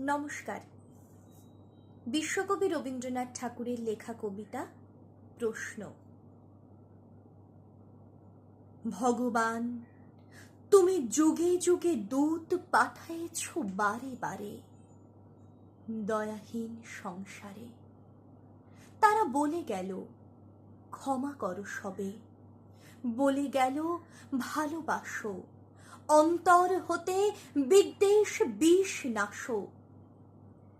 নমস্কার। বিশ্বকবি রবীন্দ্রনাথ ঠাকুরের লেখা কবিতা প্রশ্ন। ভগবান, তুমি যুগে যুগে দূত পাঠায়েছ বারে বারে, দয়াহীন সংসারে। তারা বলে গেল, ক্ষমা করো সবে। বলে গেল, ভালোবাসো। অন্তর হতে বিদ্বেষ বিষ নাশো।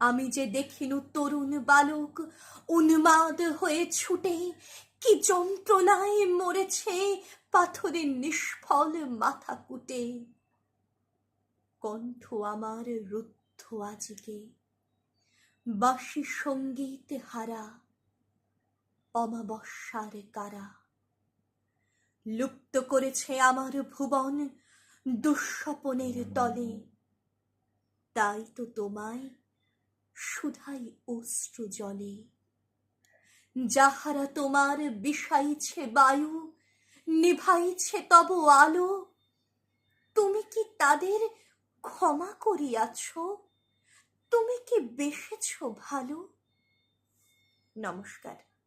আমি যে দেখিনু তরুণ বালক, উন্মাদ হয়ে ছুটে, কি যন্ত্রণায় মরেছে পাথরের নিষ্ফল মাথা কুটে। কণ্ঠ আমার রুদ্ধ আজকে বাসি সংগীত হারা, অমাবস্যার কারা। লুপ্ত করেছে আমার ভুবন দুঃস্বপনের তলে, তাই তো তোমায় সুধাই অস্ত্র জলে। যাহারা তোমার বিষাইছে বায়ু, নিভাইছে তব আলো, তুমি কি তাদের ক্ষমা করিয়াছ? তুমি কি বেসেছ ভালো? নমস্কার।